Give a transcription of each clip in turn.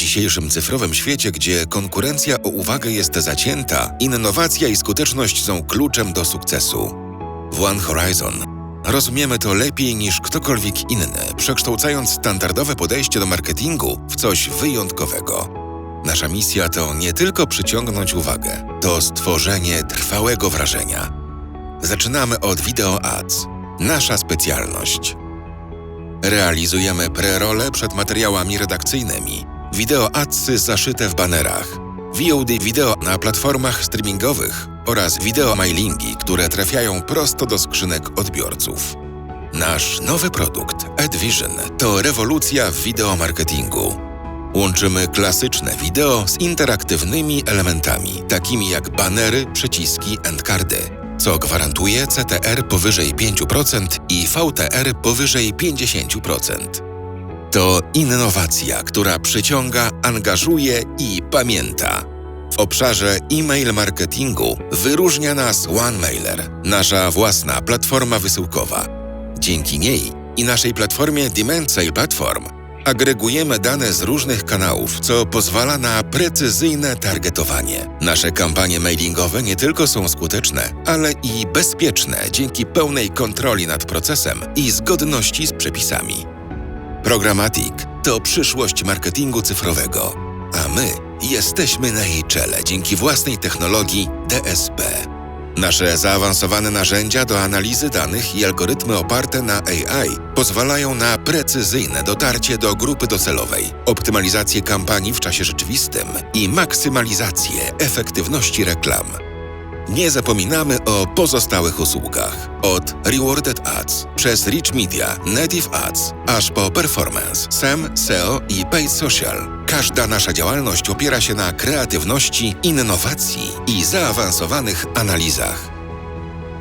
dzisiejszym cyfrowym świecie, gdzie konkurencja o uwagę jest zacięta, innowacja i skuteczność są kluczem do sukcesu. W One Horizon rozumiemy to lepiej niż ktokolwiek inny, przekształcając standardowe podejście do marketingu w coś wyjątkowego. Nasza misja to nie tylko przyciągnąć uwagę, to stworzenie trwałego wrażenia. Zaczynamy od Video Ads, nasza specjalność. Realizujemy prerole przed materiałami redakcyjnymi, wideo adsy zaszyte w banerach, VOD wideo na platformach streamingowych oraz wideo mailingi, które trafiają prosto do skrzynek odbiorców. Nasz nowy produkt AdVision to rewolucja w wideomarketingu. Łączymy klasyczne wideo z interaktywnymi elementami, takimi jak banery, przyciski endcardy, co gwarantuje CTR powyżej 5% i VTR powyżej 50%. To innowacja, która przyciąga, angażuje i pamięta. W obszarze e-mail marketingu wyróżnia nas OneMailer, nasza własna platforma wysyłkowa. Dzięki niej i naszej platformie Demand Sale Platform agregujemy dane z różnych kanałów, co pozwala na precyzyjne targetowanie. Nasze kampanie mailingowe nie tylko są skuteczne, ale i bezpieczne dzięki pełnej kontroli nad procesem i zgodności z przepisami. Programatic to przyszłość marketingu cyfrowego, a my jesteśmy na jej czele dzięki własnej technologii DSP. Nasze zaawansowane narzędzia do analizy danych i algorytmy oparte na AI pozwalają na precyzyjne dotarcie do grupy docelowej, optymalizację kampanii w czasie rzeczywistym i maksymalizację efektywności reklam. Nie zapominamy o pozostałych usługach. Od Rewarded Ads, przez Rich Media, Native Ads, aż po Performance, SEM, SEO i Paid Social. Każda nasza działalność opiera się na kreatywności, innowacji i zaawansowanych analizach.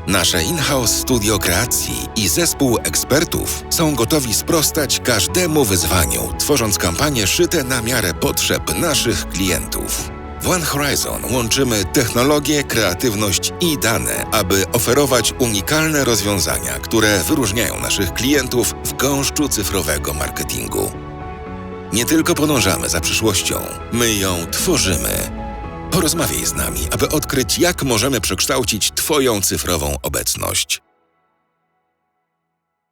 Nasze in-house studio kreacji i zespół ekspertów są gotowi sprostać każdemu wyzwaniu, tworząc kampanie szyte na miarę potrzeb naszych klientów. W One Horizon łączymy technologię, kreatywność i dane, aby oferować unikalne rozwiązania, które wyróżniają naszych klientów w gąszczu cyfrowego marketingu. Nie tylko podążamy za przyszłością, my ją tworzymy. Porozmawiaj z nami, aby odkryć, jak możemy przekształcić Twoją cyfrową obecność.